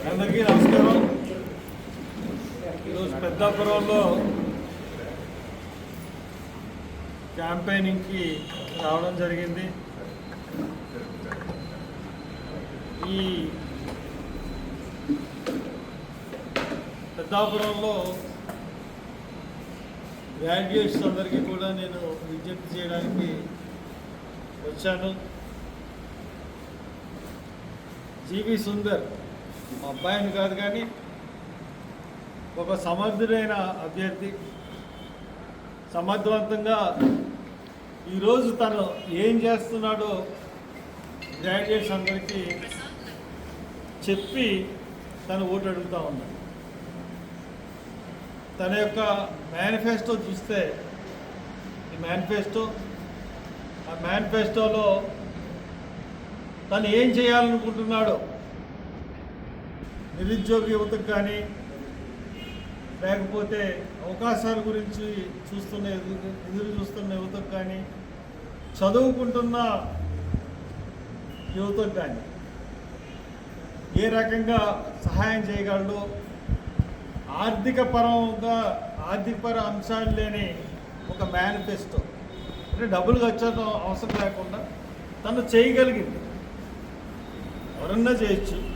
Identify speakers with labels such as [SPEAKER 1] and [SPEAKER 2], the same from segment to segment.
[SPEAKER 1] అందరికీ నమస్కారం. ఈరోజు పెద్దాపురంలో క్యాంపెయినింగ్కి రావడం జరిగింది. ఈ పెద్దాపురంలో గ్రాడ్యుయేట్స్ అందరికీ కూడా నేను విజ్ఞప్తి చేయడానికి వచ్చాను. జీవి సుందర్ మా అబ్బాయిని కాదు కానీ ఒక సమర్థుడైన అభ్యర్థి. సమర్థవంతంగా ఈరోజు తను ఏం చేస్తున్నాడో గ్రాడ్యుయేట్స్ అందరికీ చెప్పి తను ఓటు అడుగుతూ ఉన్నాడు. తన యొక్క మేనిఫెస్టో చూస్తే ఈ మేనిఫెస్టో ఆ మేనిఫెస్టోలో తను ఏం చేయాలనుకుంటున్నాడో నిరుద్యోగ యువతకు కానీ లేకపోతే అవకాశాల గురించి చూస్తున్న ఎదురు ఎదురు చూస్తున్న యువతకు కానీ చదువుకుంటున్న యువతకు కానీ ఏ రకంగా సహాయం చేయగలడో ఆర్థిక పరంగా ఆర్థికపర అంశాలు లేని ఒక మేనిఫెస్టో. అంటే డబ్బులు ఖర్చు అవసరం లేకుండా తను చేయగలిగింది. ఎవరన్నా చేయొచ్చు.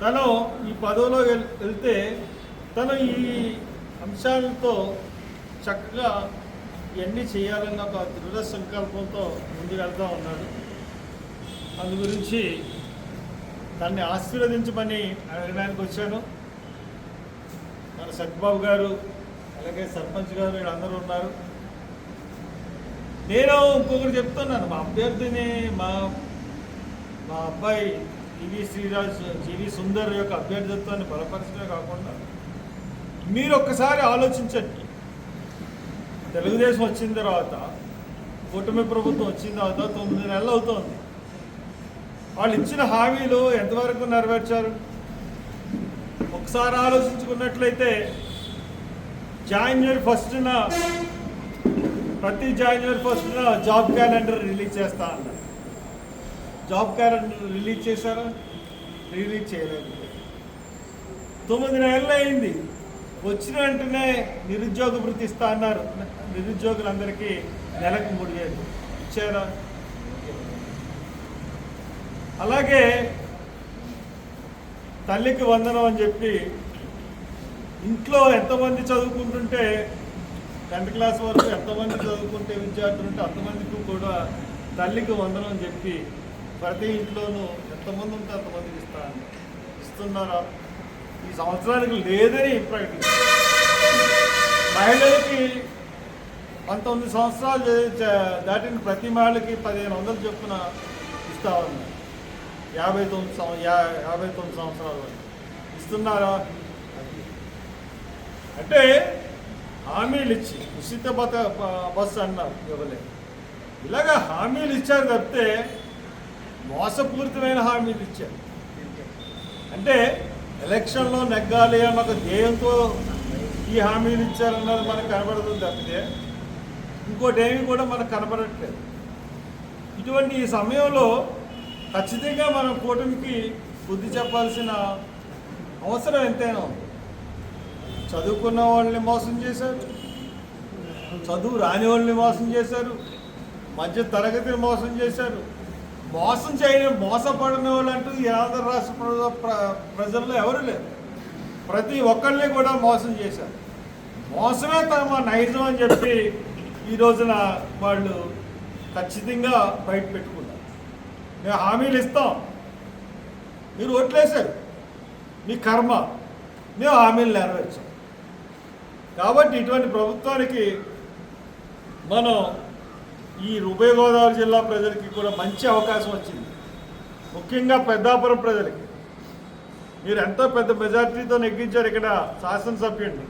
[SPEAKER 1] తను ఈ పదవిలో వెళ్తే తను ఈ అంశాలతో చక్కగా ఇవన్నీ చేయాలన్న ఒక దృఢ సంకల్పంతో ముందుకు వెళ్తూ ఉన్నాడు. అందు గురించి దాన్ని ఆశీర్వదించమని అడగడానికి వచ్చాను. మన సత్యబాబు గారు అలాగే సర్పంచ్ గారు వీళ్ళందరూ ఉన్నారు. నేను ఇంకొకటి చెప్తున్నాను. మా అభ్యర్థిని మా మా అబ్బాయి టీవీ శ్రీరాజ్ జీవి సుందర్ యొక్క అభ్యర్థిత్వాన్ని బలపరచడమే కాకుండా మీరు ఒక్కసారి ఆలోచించండి. తెలుగుదేశం వచ్చిన తర్వాత కూటమి ప్రభుత్వం వచ్చిన తర్వాత తొమ్మిది నెలలు అవుతోంది. వాళ్ళు ఇచ్చిన హామీలు ఎంతవరకు నెరవేర్చారు? ఒకసారి ఆలోచించుకున్నట్లయితే జాన్వరి ఫస్ట్న ప్రతి జాన్వరి ఫస్ట్న జాబ్ క్యాలెండర్ రిలీజ్ చేస్తా అన్నారు. జాబ్ క్యారెంట్ రిలీజ్ చేశారా? రిలీజ్ చేయలేదు. తొమ్మిది నెలలు అయింది. వచ్చిన వెంటనే నిరుద్యోగ వృత్తి ఇస్తా అన్నారు. నిరుద్యోగులందరికీ నెలకు మూడు వేలు. ఇచ్చారా? అలాగే తల్లికి వందనం అని చెప్పి ఇంట్లో ఎంతమంది చదువుకుంటుంటే టెన్త్ క్లాస్ వరకు ఎంతమంది చదువుకుంటే విద్యార్థులు ఉంటే అంతమందికి కూడా తల్లికి వందనం అని చెప్పి ప్రతి ఇంట్లోనూ ఎంతమంది ఉంటే అంతమందికి ఇస్తా ఇస్తున్నారా? ఈ సంవత్సరానికి లేదని ప్రకటించారు మహిళలకి పంతొమ్మిది సంవత్సరాలు దాటిన ప్రతి మహిళకి పదిహేను వందలు చొప్పున ఇస్తా యాభై తొమ్మిది సంవ- యా- యాభై తొమ్మిది సంవత్సరాలు ఇస్తున్నారా? అంటే హామీలు ఇచ్చి ఉచిత బత బస్సు అన్నారు ఇవ్వలేదు ఇలాగా హామీలు ఇచ్చారు తప్పితే మోసపూరితమైన హామీలు ఇచ్చారు. అంటే ఎలక్షన్లో నెగ్గాలి అన్న ఒక ధ్యేయంతో ఈ హామీలు ఇచ్చారన్నది మనకు కనబడుతుంది తప్పితే ఇంకోటి ఏమి కూడా మనకు కనబడట్లేదు. ఇటువంటి ఈ సమయంలో ఖచ్చితంగా మనం కూటమికి బుద్ధి చెప్పాల్సిన అవసరం ఎంతైనా ఉంది. చదువుకున్న వాళ్ళని మోసం చేశారు. చదువు రాని వాళ్ళని మోసం చేశారు. మధ్య తరగతిని మోసం చేశారు. మోసం చేయడం మోసపడిన వాళ్ళు అంటూ ఈ ఆంధ్ర రాష్ట్ర ప్రజ ప్రజల్లో ఎవరు లేరు. ప్రతి ఒక్కరిని కూడా మోసం చేశారు. మోసమే తమ నైజం అని చెప్పి ఈ రోజున వాళ్ళు ఖచ్చితంగా బయట పెట్టుకున్నారు. మేము హామీలు ఇస్తాం. మీరు ఓట్లేశారు. మీ కర్మ. మేము హామీలు నెరవేర్చాం. కాబట్టి ఇటువంటి ప్రభుత్వానికి మనం ఈ ఉభయ గోదావరి జిల్లా ప్రజలకి కూడా మంచి అవకాశం వచ్చింది. ముఖ్యంగా పెద్దాపురం ప్రజలకి. మీరు ఎంతో పెద్ద మెజార్టీతో నెగ్గించారు ఇక్కడ శాసనసభ్యుడిని.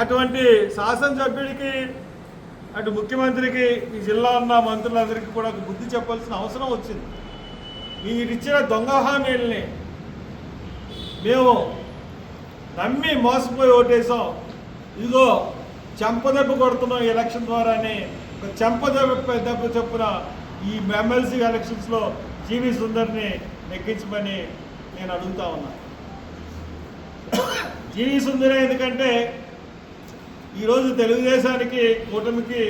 [SPEAKER 1] అటువంటి శాసనసభ్యుడికి అటు ముఖ్యమంత్రికి ఈ జిల్లా ఉన్న మంత్రులందరికీ కూడా ఒక బుద్ధి చెప్పాల్సిన అవసరం వచ్చింది. మీరు ఇచ్చిన దొంగ హామీల్ని మేము నమ్మి మోసపోయి ఓటేసాం ఇదిగో చెంపదెబ్బ కొడుతున్నాం ఎలక్షన్ ద్వారానే చెంపదెబ్బ దెబ్బ చొప్పున ఈ ఎమ్మెల్సీ ఎలక్షన్స్లో జీవి సుందర్ని నెగ్గించమని నేను అడుగుతా ఉన్నా. జీవి సుందరే ఎందుకంటే ఈరోజు తెలుగుదేశానికి కూటమికి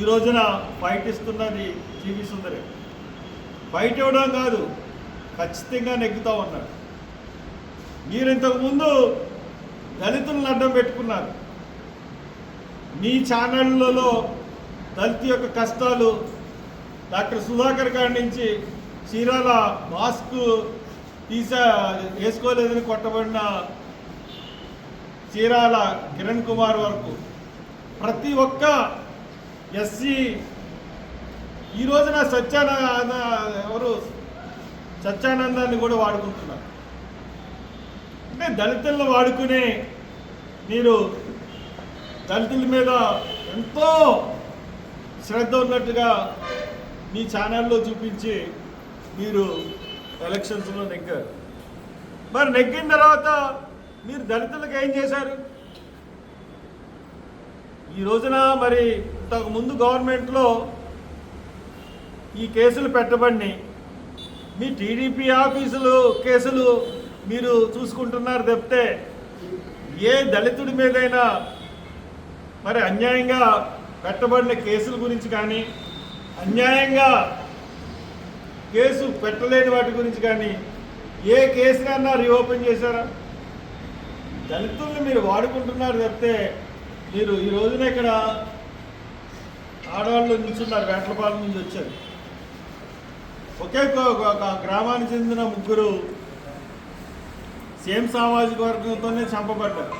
[SPEAKER 1] ఈ రోజున ఫైట్ ఇస్తున్నది జీవి సుందరే. ఫైట్ ఇవ్వడం కాదు ఖచ్చితంగా నెగ్గుతూ ఉన్నాడు. మీరు ఇంతకుముందు దళితులను అడ్డం పెట్టుకున్నారు. మీ ఛానళ్ళలో దళిత యొక్క కష్టాలు డాక్టర్ సుధాకర్ గారి నుంచి చీరాల మాస్క్ తీసా వేసుకోలేదని కొట్టబడిన చీరాల కిరణ్ కుమార్ వరకు ప్రతి ఒక్క ఎస్సీ ఈ రోజున సత్యానంద ఎవరు? సత్యానందాన్ని కూడా వాడుకుంటున్నారు. అంటే దళితులను వాడుకునే మీరు దళితుల మీద ఎంతో శ్రద్ధ ఉన్నట్టుగా మీ ఛానల్లో చూపించి మీరు ఎలక్షన్స్లో నెగ్గారు. మరి నెగ్గిన తర్వాత మీరు దళితులకు ఏం చేశారు? ఈ రోజున మరి ఇంతకుముందు గవర్నమెంట్లో ఈ కేసులు పెట్టబడి మీ టీడీపీ ఆఫీసులు కేసులు మీరు చూసుకుంటున్నారు తప్పితే ఏ దళితుడి మీదైనా మరి అన్యాయంగా పెట్టబడిన కేసుల గురించి కానీ అన్యాయంగా కేసు పెట్టలేని వాటి గురించి కానీ ఏ కేసునన్నా రీఓపెన్ చేశారా? దళితుల్ని మీరు వాడుకుంటున్నారు తప్పితే మీరు ఈ రోజున ఇక్కడ ఆడవాళ్ళు నిల్చున్నారు వేటలపాలెం నుంచి వచ్చారు. ఒకే ఒక గ్రామానికి చెందిన ముగ్గురు సేమ్ సామాజిక వర్గంతోనే చంపబడ్డారు.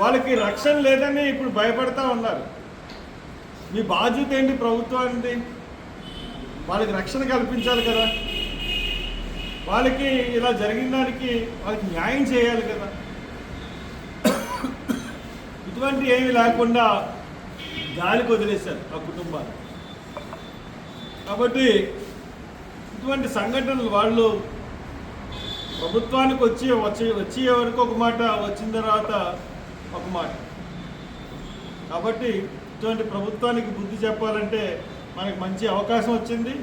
[SPEAKER 1] వాళ్ళకి రక్షణ లేదని ఇప్పుడు భయపడతా ఉన్నారు. మీ బాధ్యత ఏంటి ప్రభుత్వానికి వాళ్ళకి రక్షణ కల్పించాలి కదా. వాళ్ళకి ఇలా జరిగిన దానికి వాళ్ళకి న్యాయం చేయాలి కదా. ఇటువంటి ఏమీ లేకుండా గాలికి వదిలేశారు ఆ కుటుంబాలు. కాబట్టి ఇటువంటి సంఘటనలు వాళ్ళు ప్రభుత్వానికి వచ్చి వచ్చి వచ్చే వరకు ఒక మాట వచ్చిన తర్వాత ఒక మాట కాబట్టి ఇటువంటి ప్రభుత్వానికి బుద్ధి చెప్పాలంటే మనకి మంచి అవకాశం వచ్చింది.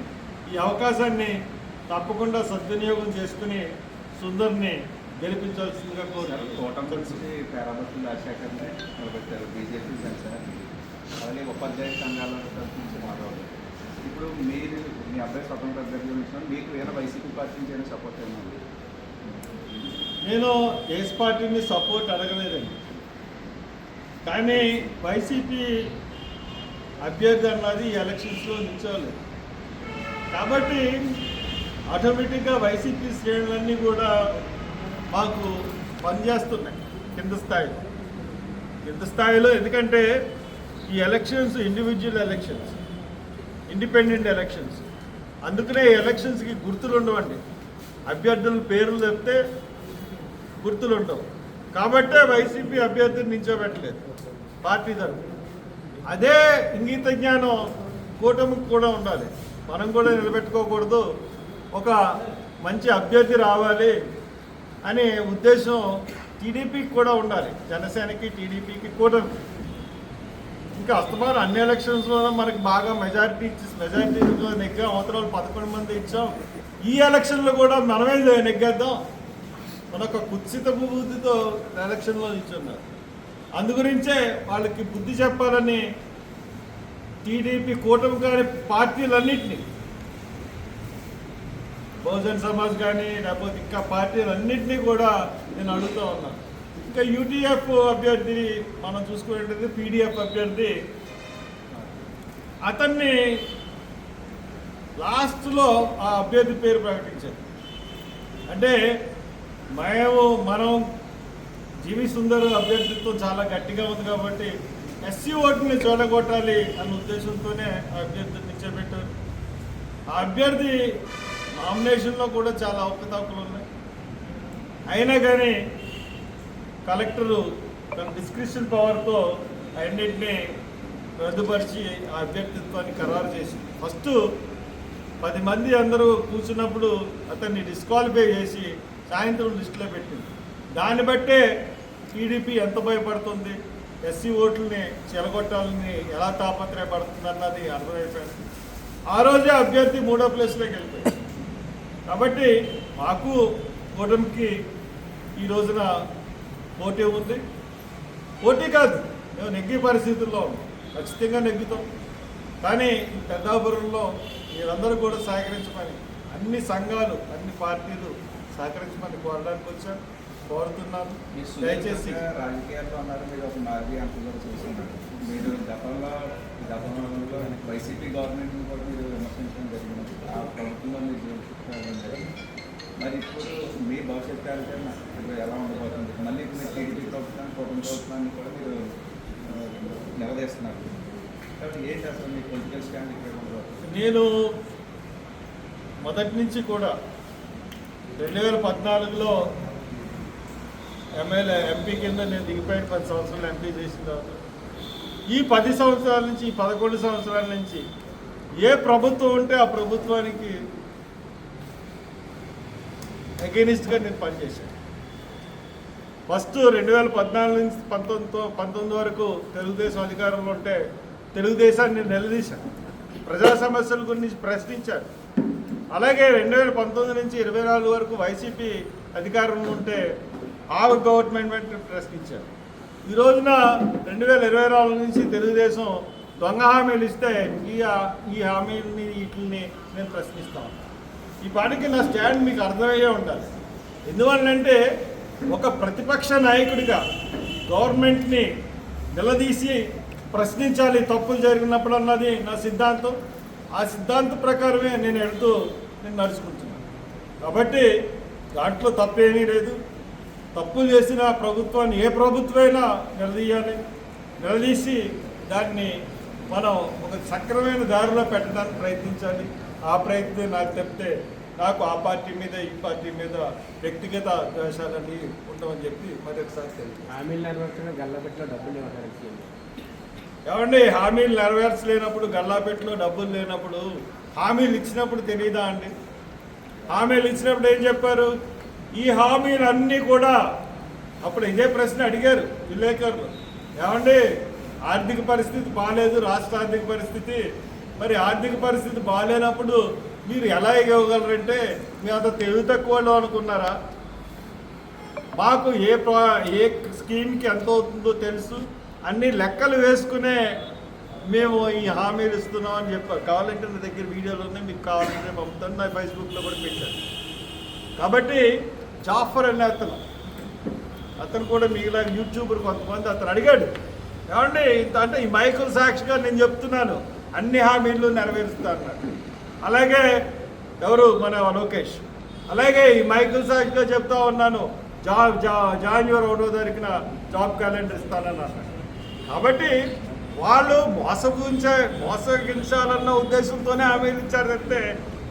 [SPEAKER 1] ఈ అవకాశాన్ని తప్పకుండా సద్వినియోగం చేసుకుని సుందర్ని గెలిపించాల్సిందిగా
[SPEAKER 2] కూటమి
[SPEAKER 1] కోరుకుంటున్నాను
[SPEAKER 2] కలిసి పేరాబత్తుల రాజశేఖర్ని నిలబెట్టారు బీజేపీ జనసేన. అలాగే ఉపాధ్యాయ సంఘాల తరఫు నుంచి మాట్లాడారు ఇప్పుడు మీరు మీ అబ్బాయి స్వతంత్ర అభ్యర్థి మీకు వేరే వైసీపీ పార్టీ నుంచి సపోర్ట్ ఏమైనా ఉంది?
[SPEAKER 1] నేను ఏస్ పార్టీని సపోర్ట్ అడగలేదండి. కానీ వైసీపీ అభ్యర్థి అన్నది ఈ ఎలక్షన్స్లో నిల్చోలేదు. కాబట్టి ఆటోమేటిక్గా వైసీపీ శ్రేణులన్నీ కూడా మాకు పనిచేస్తున్నాయి కింద స్థాయిలో. కింద స్థాయిలో ఎందుకంటే ఈ elections individual elections independent elections అందుకనే ఎలక్షన్స్కి గుర్తులు ఉండవండి. అభ్యర్థుల పేర్లు చెప్తే గుర్తులు ఉండవు. కాబట్టే వైసీపీ అభ్యర్థిని నించోబెట్టలేదు పార్టీ తరఫు అదే ఇంగిత జ్ఞానం కూటమికి కూడా ఉండాలి. మనం కూడా నిలబెట్టుకోకూడదు. ఒక మంచి అభ్యర్థి రావాలి అనే ఉద్దేశం టీడీపీకి కూడా ఉండాలి. జనసేనకి టీడీపీకి కూటమి ఇంకా అస్తమానం అన్ని ఎలక్షన్స్లో మనకు బాగా మెజారిటీ ఇచ్చి మెజారిటీ నెగ్గా. అవతరాలు పదకొండు మంది ఇచ్చాం. ఈ ఎలక్షన్లో కూడా మనమే నెగ్గేద్దాం. మన ఒక కుత్సిత బుద్ధితో ఎలక్షన్లో నిల్చున్నారు. అందుగురించే వాళ్ళకి బుద్ధి చెప్పాలని టీడీపీ కూటమి కానీ పార్టీలన్నింటినీ బహుజన్ సమాజ్ కానీ లేకపోతే ఇంకా పార్టీలన్నింటినీ కూడా నేను అడుగుతూ ఉన్నాను ఇంకా యూటీఎఫ్ అభ్యర్థి మనం చూసుకునేది పీడిఎఫ్ అభ్యర్థి అతన్ని లాస్ట్లో ఆ అభ్యర్థి పేరు ప్రకటించారు. అంటే మేము మనం జీవి సుందర్ అభ్యర్థిత్వం చాలా గట్టిగా ఉంది కాబట్టి ఎస్సీ ఓటుని చూడగొట్టాలి అన్న ఉద్దేశంతోనే ఆ అభ్యర్థిని నిల్చోబెట్టారు ఆ అభ్యర్థి నామినేషన్లో కూడా చాలా అవకతవకలు ఉన్నాయి. అయినా కానీ కలెక్టరు తన డిస్క్రిప్షన్ పవర్తో అన్నింటినీ రద్దుపరిచి ఆ అభ్యర్థిత్వాన్ని ఖరారు చేసింది. ఫస్ట్ పది మంది అందరూ కూర్చున్నప్పుడు అతన్ని డిస్క్వాలిఫై చేసి సాయంత్రం లిస్టులో పెట్టింది. దాన్ని బట్టే టీడీపీ ఎంత భయపడుతుంది? ఎస్సీ ఓట్లని చెలగొట్టాలని ఎలా తాపత్రయపడుతుంది అన్నది అర్థమైపోయింది. ఆ రోజే అభ్యర్థి మూడో ప్లేస్లోకి వెళ్ళిపోయింది. కాబట్టి మాకు కూటమికి ఈ రోజున పోటీ ఉంది. పోటీ కాదు మేము నెగ్గే పరిస్థితుల్లో ఖచ్చితంగా నెగ్గుతాం. కానీ ఈ పెద్దాపురంలో మీరందరూ కూడా సహకరించమని అన్ని సంఘాలు అన్ని పార్టీలు సహకరించమని కోరడానికి వచ్చాను కోరుతున్నాను దయచేసి
[SPEAKER 2] రాజకీయాల్లో ఉన్నారు మీరు ఒక మాజీ అంతలో చూస్తున్నారు. మీరు గతంలో గతంలో వైసీపీ గవర్నమెంట్ కూడా మీరు విమర్శించడం జరిగింది. ఆ ప్రభుత్వంలో మీరు మరి ఇప్పుడు మీ భవిష్యత్ కార్యక్రమం ఇప్పుడు ఎలా ఉండబోతుంది? మళ్ళీ ఇప్పుడు మీరు టీడీపీ ప్రభుత్వాన్ని కుటుంబ ప్రభుత్వాన్ని కూడా మీరు నిలదీస్తున్నారు. కాబట్టి ఏంటి అసలు మీ పొలిటికల్ స్టాండ్ ఇక్కడ ఉండబోతుంది?
[SPEAKER 1] నేను మొదటి నుంచి కూడా రెండు వేల పద్నాలుగులో ఎమ్మెల్యే ఎంపీ కింద నేను దిగిపోయిన పది సంవత్సరాలు ఎంపీ చేసిన తర్వాత. ఈ పది సంవత్సరాల నుంచి ఈ పదకొండు సంవత్సరాల నుంచి ఏ ప్రభుత్వం ఉంటే ఆ ప్రభుత్వానికి అగెనిస్ట్గా నేను పనిచేశాను. ఫస్ట్ రెండు వేల పద్నాలుగు నుంచి పంతొమ్మిదితో పంతొమ్మిది వరకు తెలుగుదేశం అధికారంలో ఉంటే తెలుగుదేశాన్ని నేను నిలదీశాను. ప్రజా సమస్యల గురించి ప్రశ్నించాను. అలాగే రెండు వేల పంతొమ్మిది నుంచి ఇరవై నాలుగు వరకు వైసీపీ అధికారంలో ఉంటే ఆ గవర్నమెంట్ ప్రశ్నించారు. ఈ రోజున రెండు వేల ఇరవై నాలుగు నుంచి తెలుగుదేశం దొంగ హామీలు ఇస్తే ఈ ఈ హామీలని వీటిని నేను ప్రశ్నిస్తా. ఈ పాటికి నా స్టాండ్ మీకు అర్థమయ్యే ఉండాలి. ఎందువల్లంటే ఒక ప్రతిపక్ష నాయకుడిగా గవర్నమెంట్ని నిలదీసి ప్రశ్నించాలి తప్పులు జరిగినప్పుడు అన్నది నా సిద్ధాంతం. ఆ సిద్ధాంతం ప్రకారమే నేను వెళ్తూ నేను నడుచుకుంటున్నాను. కాబట్టి దాంట్లో తప్పేమీ లేదు. తప్పులు చేసిన ప్రభుత్వాన్ని ఏ ప్రభుత్వమైనా నిలదీయాలి. నిలదీసి దాన్ని మనం ఒక సక్రమైన దారిలో పెట్టడానికి ప్రయత్నించాలి. ఆ ప్రయత్నం నాకు చెప్తే నాకు ఆ పార్టీ మీద ఈ పార్టీ మీద వ్యక్తిగత ద్వేషాలన్నీ ఉండవని చెప్పి మరొకసారి ఏమండి హామీలు నెరవేర్చలేనప్పుడు గల్లాపెట్లో డబ్బులు లేనప్పుడు హామీలు ఇచ్చినప్పుడు తెలియదా అండి? హామీలు ఇచ్చినప్పుడు ఏం చెప్పారు? ఈ హామీలన్నీ కూడా అప్పుడు ఇదే ప్రశ్న అడిగారు విలేకరులు. ఏమండి ఆర్థిక పరిస్థితి బాగాలేదు రాష్ట్ర ఆర్థిక పరిస్థితి. మరి ఆర్థిక పరిస్థితి బాగాలేనప్పుడు మీరు ఎలా ఇవ్వగలరంటే మీ అంత తెలివి తక్కువ అనుకున్నారా? మాకు ఏ ప్రా ఏ స్కీమ్కి ఎంత అవుతుందో తెలుసు. అన్ని లెక్కలు వేసుకునే మేము ఈ హామీలు ఇస్తున్నాం అని చెప్పారు. కావాలంటే నా దగ్గర వీడియోలు ఉన్నాయి మీకు కావాలంటే పంపుతాను. నా ఫేస్బుక్లో కూడా పెట్టాను. కాబట్టి జాఫర్ అనే అతను. అతను కూడా మిగిలిన యూట్యూబర్ కొంతమంది అతను అడిగాడు ఏమండి ఇంత అంటే ఈ మైకుల్ సాక్షిగా నేను చెప్తున్నాను అన్ని హామీలు నెరవేరుస్తాను అలాగే ఎవరు? మన లోకేష్. అలాగే ఈ మైకుల్ సాక్షిగా చెప్తా ఉన్నాను జాబ్ జా జాన్యువరి ఒకటో తారీఖున జాబ్ క్యాలెండర్ ఇస్తానని కాబట్టి వాళ్ళు మోసగించే మోసగించాలన్న ఉద్దేశంతోనే హామీలు ఇచ్చారు తప్పితే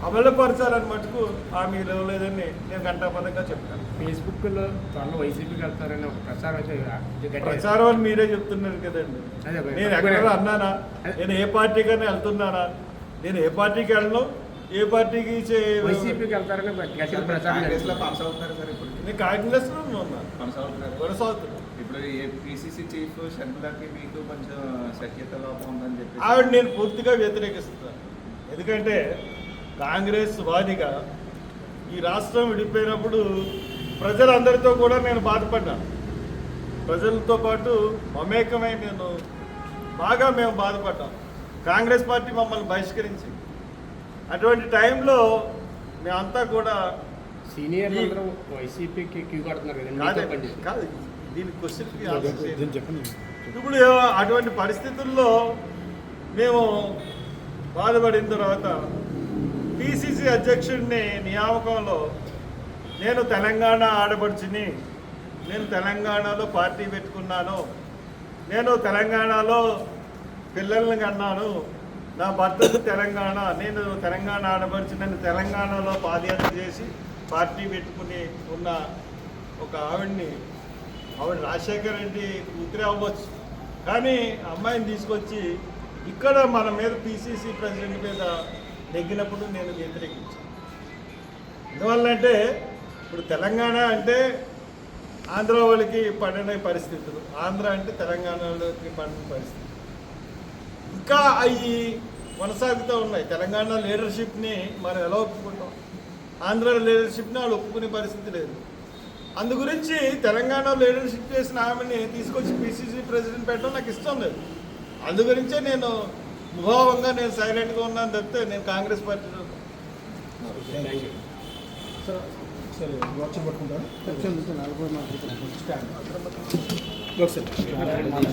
[SPEAKER 1] అమలుపరచాలని మటుకు హామీలు ఇవ్వలేదని నేను గంటాపదంగా చెప్తాను.
[SPEAKER 3] ఫేస్బుక్లో త్వరలో వైసీపీకి వెళ్తారని ఒక ప్రచారం అయితే
[SPEAKER 1] ప్రచారం అని మీరే చెప్తున్నారు కదండి. నేను ఎక్కడ అన్నానా? నేను ఏ పార్టీకైనా వెళ్తున్నానా? నేను ఏ పార్టీకి వెళ్ళను? ఏ పార్టీకి
[SPEAKER 3] వైసీపీకి వెళ్తారని
[SPEAKER 1] నేను కాంగ్రెస్లో ఉన్నాను
[SPEAKER 2] కొనసాగుతున్నారు.
[SPEAKER 1] కొనసాగుతున్నాను
[SPEAKER 2] ఇప్పుడు ఏ పిసిసి చీఫ్ షర్మిలకి మీకు కొంచెం సఖ్యత లోపం ఉందని చెప్పి
[SPEAKER 1] ఆవిడ నేను పూర్తిగా వ్యతిరేకిస్తున్నాను ఎందుకంటే కాంగ్రెస్ వాదిగా ఈ రాష్ట్రం విడిపోయినప్పుడు ప్రజలందరితో కూడా నేను బాధపడ్డాను. ప్రజలతో పాటు మమేకమై నేను బాగా మేము బాధపడ్డాం. కాంగ్రెస్ పార్టీ మమ్మల్ని బహిష్కరించింది. అటువంటి టైంలో మేమంతా కూడా
[SPEAKER 3] అందరూ వైసీపీకి క్యూ కడుతున్నారు కదా
[SPEAKER 1] దీని చేయండి. ఇప్పుడు అటువంటి పరిస్థితుల్లో మేము బాధపడిన తర్వాత పిసిసి అధ్యక్షుడిని నియామకంలో నేను తెలంగాణ ఆడపడుచుని నేను తెలంగాణలో పార్టీ పెట్టుకున్నాను. నేను తెలంగాణలో పిల్లల్ని కన్నాను. నా భర్తకు తెలంగాణ నేను తెలంగాణ ఆడపడుచు నన్ను తెలంగాణలో పాదయాత్ర చేసి పార్టీ పెట్టుకుని ఉన్న ఒక ఆవిడ్ని ఆవిడ రాజశేఖర్ రెడ్డి కూతురే అవ్వచ్చు. కానీ అమ్మాయిని తీసుకొచ్చి ఇక్కడ మన మీద పిసిసి ప్రెసిడెంట్ మీద నెగ్గినప్పుడు నేను వ్యతిరేకించాను. ఎందువల్లంటే ఇప్పుడు తెలంగాణ అంటే ఆంధ్ర వాళ్ళకి పడిన పరిస్థితులు. ఆంధ్ర అంటే తెలంగాణలోకి పడిన పరిస్థితులు. ఇంకా అవి కొనసాగుతూ ఉన్నాయి. తెలంగాణ లీడర్షిప్ని మనం ఎలా ఒప్పుకుంటాం? ఆంధ్ర లీడర్షిప్ని వాళ్ళు ఒప్పుకునే పరిస్థితి లేదు. అందు గురించి తెలంగాణ లీడర్షిప్ చేసిన ఆమెని తీసుకొచ్చి పిసిసి ప్రెసిడెంట్ పెట్టడం నాకు ఇష్టం లేదు. అందు గురించే నేను ముఖోభంగా నేను సైలెంట్గా ఉన్నాను తప్పితే నేను కాంగ్రెస్
[SPEAKER 3] పార్టీ
[SPEAKER 4] సరే వాట్సాప్ పట్టుకుంటాను